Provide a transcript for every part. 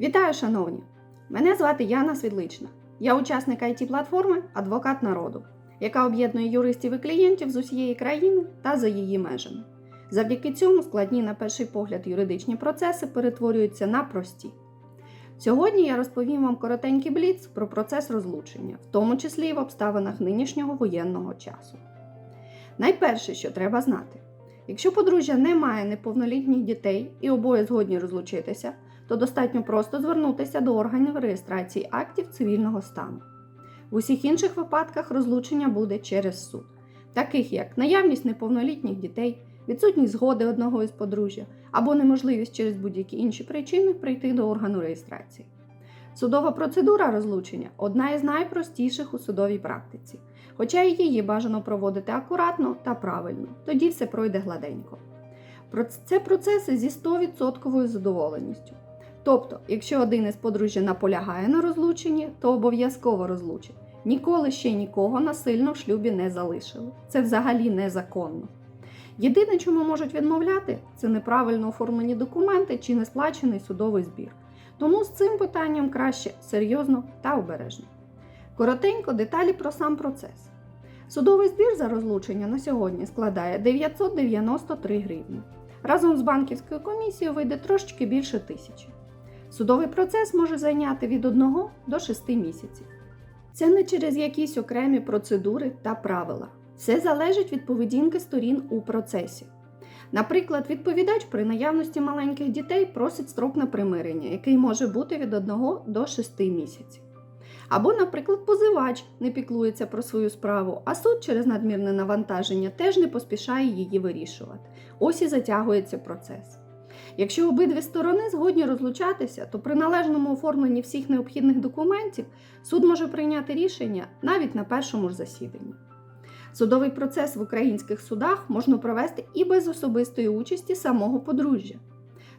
Вітаю, шановні! Мене звати Яна Світлична. Я учасник it платформи Адвокат народу, яка об'єднує юристів і клієнтів з усієї країни та за її межами. Завдяки цьому складні на перший погляд юридичні процеси перетворюються на прості. Сьогодні я розповім вам коротенький бліц про процес розлучення, в тому числі і в обставинах нинішнього воєнного часу. Найперше, що треба знати, якщо подружжя не має неповнолітніх дітей і обоє згодні розлучитися, то достатньо просто звернутися до органів реєстрації актів цивільного стану. В усіх інших випадках розлучення буде через суд, таких як наявність неповнолітніх дітей, відсутність згоди одного із подружжя або неможливість через будь-які інші причини прийти до органу реєстрації. Судова процедура розлучення одна із найпростіших у судовій практиці, хоча і її бажано проводити акуратно та правильно, тоді все пройде гладенько. Це процеси зі 100% задоволеністю. Тобто, якщо один із подружжя наполягає на розлученні, то обов'язково розлучить. Ніколи ще нікого насильно в шлюбі не залишили. Це взагалі незаконно. Єдине, чому можуть відмовляти, це неправильно оформлені документи чи несплачений судовий збір. Тому з цим питанням краще серйозно та обережно. Коротенько деталі про сам процес. Судовий збір за розлучення на сьогодні складає 993 гривні. Разом з банківською комісією вийде трошечки більше тисячі. Судовий процес може зайняти від 1 до 6 місяців. Це не через якісь окремі процедури та правила. Все залежить від поведінки сторін у процесі. Наприклад, відповідач при наявності маленьких дітей просить строк на примирення, який може бути від 1 до 6 місяців. Або, наприклад, позивач не піклується про свою справу, а суд через надмірне навантаження теж не поспішає її вирішувати. Ось і затягується процес. Якщо обидві сторони згодні розлучатися, то при належному оформленні всіх необхідних документів суд може прийняти рішення навіть на першому ж засіданні. Судовий процес в українських судах можна провести і без особистої участі самого подружжя.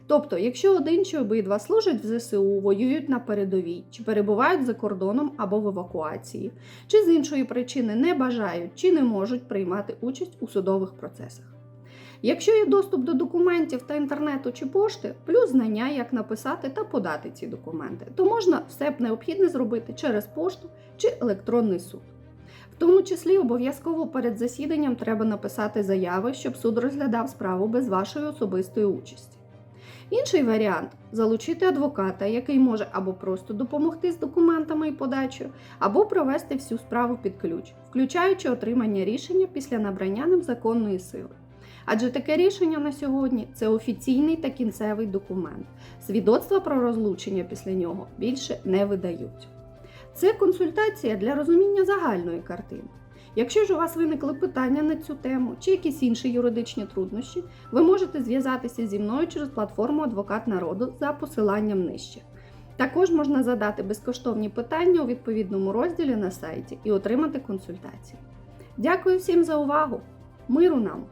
Тобто, якщо один чи обидва служать в ЗСУ, воюють на передовій, чи перебувають за кордоном або в евакуації, чи з іншої причини не бажають чи не можуть приймати участь у судових процесах. Якщо є доступ до документів та інтернету чи пошти, плюс знання, як написати та подати ці документи, то можна все б необхідне зробити через пошту чи електронний суд. В тому числі обов'язково перед засіданням треба написати заяви, щоб суд розглядав справу без вашої особистої участі. Інший варіант залучити адвоката, який може або просто допомогти з документами і подачею, або провести всю справу під ключ, включаючи отримання рішення після набрання ним законної сили. Адже таке рішення на сьогодні це офіційний та кінцевий документ. Свідоцтва про розлучення після нього більше не видають. Це консультація для розуміння загальної картини. Якщо ж у вас виникли питання на цю тему чи якісь інші юридичні труднощі, ви можете зв'язатися зі мною через платформу Адвокат народу за посиланням нижче. Також можна задати безкоштовні питання у відповідному розділі на сайті і отримати консультації. Дякую всім за увагу! Миру нам!